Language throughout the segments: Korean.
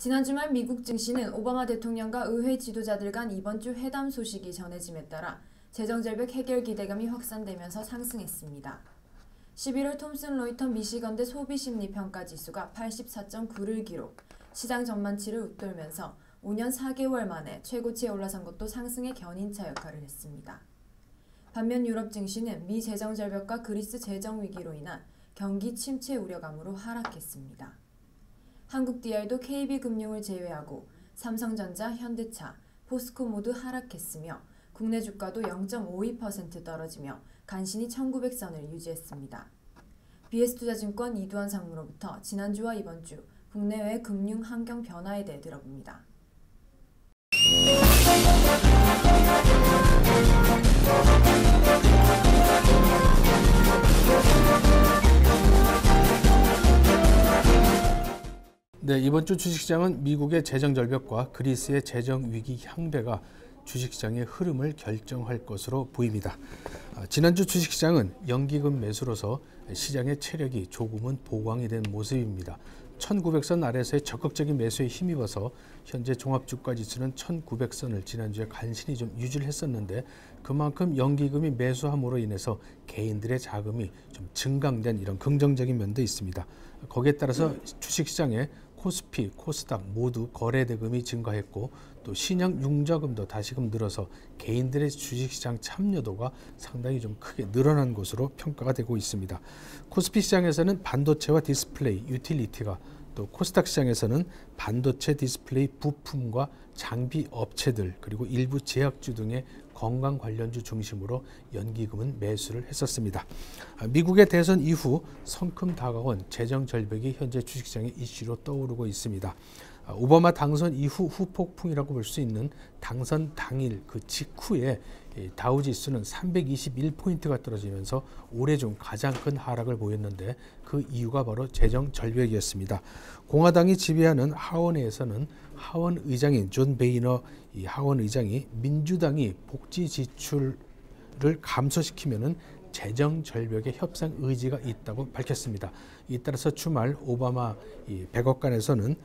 지난 주말 미국 증시는 오바마 대통령과 의회 지도자들 간 이번 주 회담 소식이 전해짐에 따라 재정절벽 해결 기대감이 확산되면서 상승했습니다. 11월 톰슨 로이터 미시건대 소비심리평가지수가 84.9를 기록, 시장 전망치를 웃돌면서 5년 4개월 만에 최고치에 올라선 것도 상승의 견인차 역할을 했습니다. 반면 유럽 증시는 미 재정 절벽과 그리스 재정 위기로 인한 경기 침체 우려감으로 하락했습니다. 한국DR도 KB금융을 제외하고 삼성전자, 현대차, 포스코 모두 하락했으며 국내 주가도 0.52% 떨어지며 간신히 1900선을 유지했습니다. BS투자증권 이두환 상무로부터 지난주와 이번 주 국내외 금융 환경 변화에 대해 들어봅니다. 네, 이번 주 주식시장은 미국의 재정 절벽과 그리스의 재정 위기 향배가 주식시장의 흐름을 결정할 것으로 보입니다. 아, 지난주 주식시장은 연기금 매수로서 시장의 체력이 조금은 보강이 된 모습입니다. 1900선 아래서의 적극적인 매수에 힘입어서 현재 종합주가 지수는 1900선을 지난주에 간신히 좀 유지를 했었는데 그만큼 연기금이 매수함으로 인해서 개인들의 자금이 좀 증강된 이런 긍정적인 면도 있습니다. 거기에 따라서 주식시장에 코스피, 코스닥 모두 거래 대금이 증가했고 또 신형 융자금도 다시금 늘어서 개인들의 주식시장 참여도가 상당히 좀 크게 늘어난 것으로 평가가 되고 있습니다. 코스피 시장에서는 반도체와 디스플레이, 유틸리티가 또 코스닥 시장에서는 반도체 디스플레이 부품과 장비 업체들 그리고 일부 제약주 등의 건강 관련주 중심으로 연기금은 매수를 했었습니다. 아, 미국의 대선 이후 성큼 다가온 재정 절벽이 현재 주식시장의 이슈로 떠오르고 있습니다. 아, 오바마 당선 이후 후폭풍이라고 볼 수 있는 당선 당일 그 직후에 다우지수는 321포인트가 떨어지면서 올해 중 가장 큰 하락을 보였는데 그 이유가 바로 재정 절벽이었습니다. 공화당이 지배하는 하원회에서는 하원 의장인 존 베이너 이 하원 의장이 민주당이 복지 지출을 감소시키면은 재정 절벽의 협상 의지가 있다고 밝혔습니다. 이 따라서 주말 오바마 백악관에서는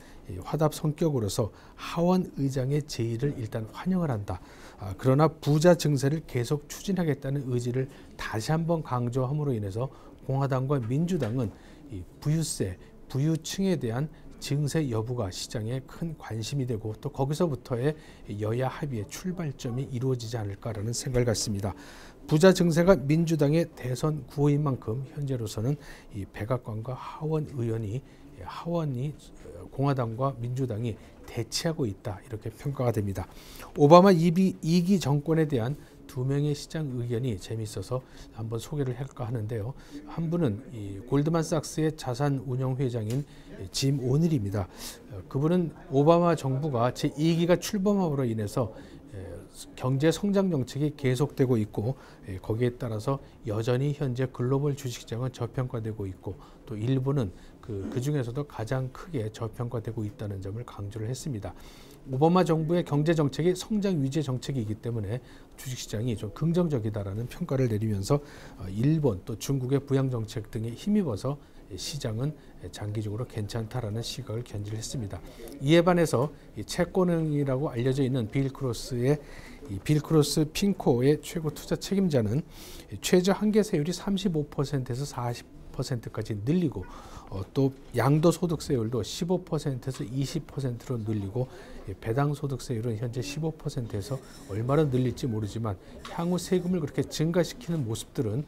화답 성격으로서 하원 의장의 제의를 일단 환영을 한다. 아, 그러나 부자 증세를 계속 추진하겠다는 의지를 다시 한번 강조함으로 인해서 공화당과 민주당은 부유세, 부유층에 대한 증세 여부가 시장에 큰 관심이 되고 또 거기서부터의 여야 합의의 출발점이 이루어지지 않을까라는 생각을 갖습니다. 부자 증세가 민주당의 대선 구호인 만큼 현재로서는 이 백악관과 하원 의원이 하원이 공화당과 민주당이 대치하고 있다 이렇게 평가가 됩니다. 오바마 2기, 2기 정권에 대한 두 명의 시장 의견이 재미있어서 한번 소개를 할까 하는데요. 한 분은 이 골드만삭스의 자산 운영 회장인 짐 오닐입니다. 그분은 오바마 정부가 제2기가 출범함으로 인해서 경제 성장 정책이 계속되고 있고 거기에 따라서 여전히 현재 글로벌 주식시장은 저평가되고 있고 또 일부는 그, 그 중에서도 가장 크게 저평가되고 있다는 점을 강조를 했습니다. 오바마 정부의 경제 정책이 성장 위주 정책이기 때문에 주식시장이 좀 긍정적이다라는 평가를 내리면서 어, 일본 또 중국의 부양 정책 등에 힘입어서 시장은 장기적으로 괜찮다라는 시각을 견지를 했습니다. 이에 반해서 채권은이라고 알려져 있는 빌 크로스의 빌 크로스 핑코의 최고 투자 책임자는 최저 한계 세율이 35%에서 40%까지 늘리고 어, 또 양도소득세율도 15%에서 20%로 늘리고 배당 소득세율은 현재 15%에서 얼마나 늘릴지 모르지만 향후 세금을 그렇게 증가시키는 모습들은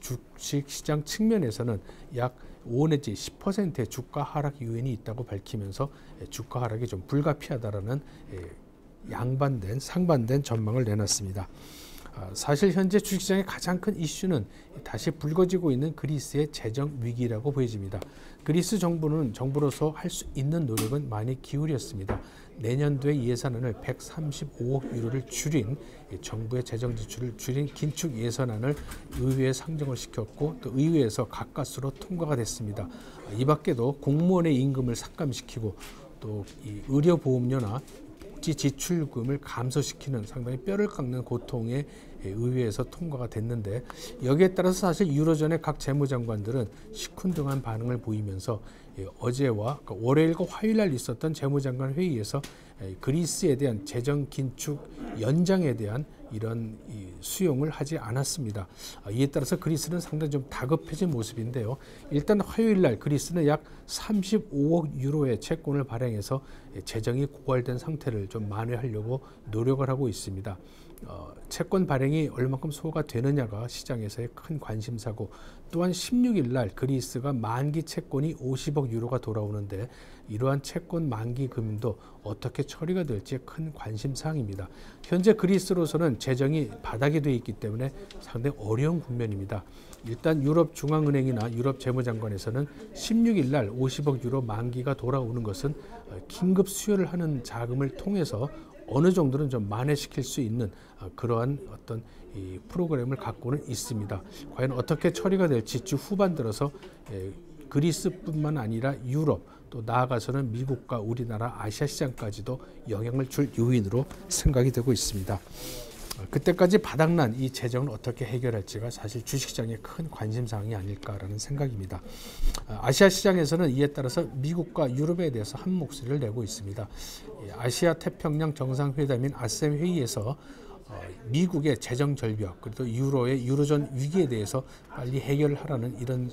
주식시장 측면에서는 약 5 내지 10%의 주가 하락 요인이 있다고 밝히면서 주가 하락이 좀 불가피하다라는 양반된 상반된 전망을 내놨습니다. 아, 사실 현재 주식시장의 가장 큰 이슈는 다시 불거지고 있는 그리스의 재정 위기라고 보여집니다. 그리스 정부는 정부로서 할 수 있는 노력은 많이 기울였습니다. 내년도에 예산안을 135억 유로를 줄인 정부의 재정 지출을 줄인 긴축 예산안을 의회에 상정을 시켰고 또 의회에서 가까스로 통과가 됐습니다. 이 밖에도 공무원의 임금을 삭감시키고 또 의료보험료나 복지 지출금을 감소시키는 상당히 뼈를 깎는 고통의 예, 의회에서 통과가 됐는데 여기에 따라서 사실 유로존의 각 재무장관들은 시큰둥한 반응을 보이면서 예, 어제와 그러니까 월요일과 화요일 날 있었던 재무장관 회의에서 예, 그리스에 대한 재정 긴축 연장에 대한 이런 수용을 하지 않았습니다. 아, 이에 따라서 그리스는 상당히 좀 다급해진 모습인데요. 일단 화요일 날 그리스는 약 35억 유로의 채권을 발행해서 재정이 고갈된 상태를 좀 만회하려고 노력을 하고 있습니다. 어, 채권 발행이 얼마큼 소화가 되느냐가 시장에서의 큰 관심사고 또한 16일 날 그리스가 만기 채권이 50억 유로가 돌아오는데 이러한 채권 만기 금도 어떻게 처리가 될지 큰 관심사항입니다. 현재 그리스로서는 재정이 바닥이 돼 있기 때문에 상당히 어려운 국면입니다. 일단 유럽 중앙은행이나 유럽 재무장관에서는 16일 날 50억 유로 만기가 돌아오는 것은 긴급 수요를 하는 자금을 통해서 어느 정도는 좀 만회시킬 수 있는 어, 그러한 어떤 이 프로그램을 갖고는 있습니다. 과연 어떻게 처리가 될지 주 후반 들어서 예, 그리스뿐만 아니라 유럽 또 나아가서는 미국과 우리나라 아시아 시장까지도 영향을 줄 요인으로 생각이 되고 있습니다. 그때까지 바닥난 이 재정을 어떻게 해결할지가 사실 주식시장의 큰 관심사항이 아닐까라는 생각입니다. 아시아 시장에서는 이에 따라서 미국과 유럽에 대해서 한 목소리를 내고 있습니다. 아시아 태평양 정상회담인 아셈 회의에서 어, 미국의 재정 절벽 그리고 유로의 유로존 위기에 대해서 빨리 해결을 하라는 이런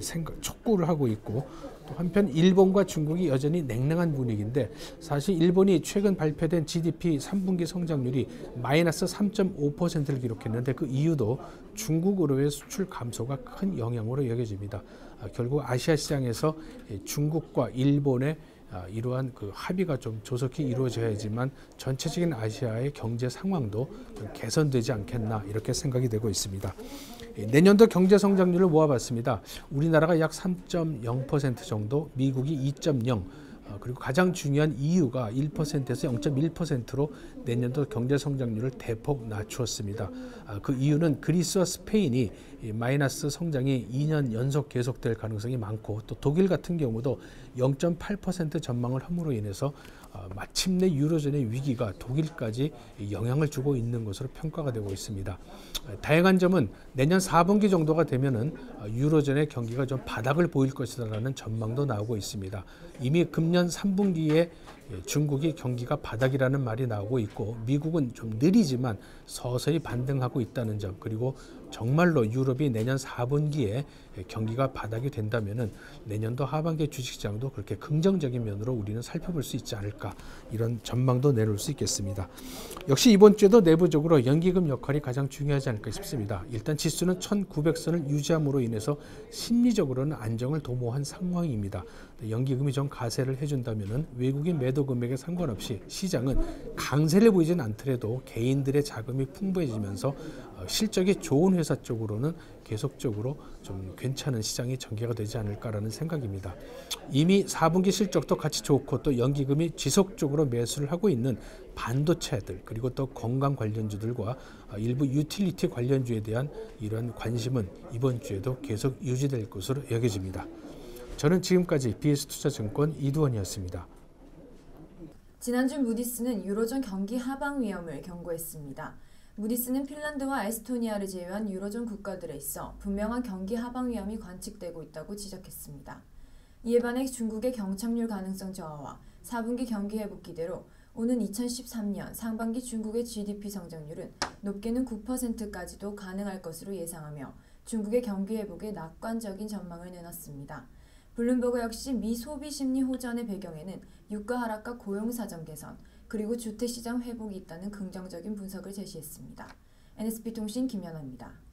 생각 촉구를 하고 있고 또 한편 일본과 중국이 여전히 냉랭한 분위기인데 사실 일본이 최근 발표된 GDP 3분기 성장률이 마이너스 3.5%를 기록했는데 그 이유도 중국으로의 수출 감소가 큰 영향으로 여겨집니다. 아, 결국 아시아 시장에서 중국과 일본의 아, 이러한 그 합의가 좀 조속히 이루어져야지만 전체적인 아시아의 경제 상황도 개선되지 않겠나 이렇게 생각이 되고 있습니다. 예, 내년도 경제 성장률을 모아봤습니다. 우리나라가 약 3.0% 정도, 미국이 2.0, 어, 그리고 가장 중요한 이유가 1%에서 0.1%로 내년도 경제 성장률을 대폭 낮추었습니다. 아, 그 이유는 그리스와 스페인이 마이너스 성장이 2년 연속 계속될 가능성이 많고 또 독일 같은 경우도 0.8% 전망을 함으로 인해서 어, 마침내 유로존의 위기가 독일까지 영향을 주고 있는 것으로 평가가 되고 있습니다. 다양한 점은 내년 4분기 정도가 되면은 어, 유로존의 경기가 좀 바닥을 보일 것이라는 전망도 나오고 있습니다. 이미 금년 3분기에 예, 중국이 경기가 바닥이라는 말이 나오고 있고 미국은 좀 느리지만 서서히 반등하고 있다는 점 그리고 정말로 유럽이 내년 4분기에 경기가 바닥이 된다면은 내년도 하반기 주식시장도 그렇게 긍정적인 면으로 우리는 살펴볼 수 있지 않을까 이런 전망도 내놓을 수 있겠습니다. 역시 이번 주에도 내부적으로 연기금 역할이 가장 중요하지 않을까 싶습니다. 일단 지수는 1900선을 유지함으로 인해서 심리적으로는 안정을 도모한 상황입니다. 연기금이 좀 가세를 해준다면은 외국인 매도 금액에 상관없이 시장은 강세를 보이진 않더라도 개인들의 자금이 풍부해지면서 어, 실적이 좋은 회사 쪽으로는 계속적으로 좀 괜찮은 시장이 전개가 되지 않을까라는 생각입니다. 이미 4분기 실적도 같이 좋고 또 연기금이 지속적으로 매수를 하고 있는 반도체들 그리고 또 건강 관련주들과 어, 일부 유틸리티 관련주에 대한 이런 관심은 이번 주에도 계속 유지될 것으로 여겨집니다. 저는 지금까지 BS투자증권 이두원이었습니다. 지난주 무디스는 유로존 경기 하방 위험을 경고했습니다. 무디스는 핀란드와 에스토니아를 제외한 유로존 국가들에 있어 분명한 경기 하방 위험이 관측되고 있다고 지적했습니다. 이에 반해 중국의 경착률 가능성 저하와 4분기 경기 회복 기대로 오는 2013년 상반기 중국의 GDP 성장률은 높게는 9%까지도 가능할 것으로 예상하며 중국의 경기 회복에 낙관적인 전망을 내놨습니다. 블룸버그 역시 미 소비 심리 호전의 배경에는 유가 하락과 고용 사정 개선, 그리고 주택 시장 회복이 있다는 긍정적인 분석을 제시했습니다. NSB 통신 김연아입니다.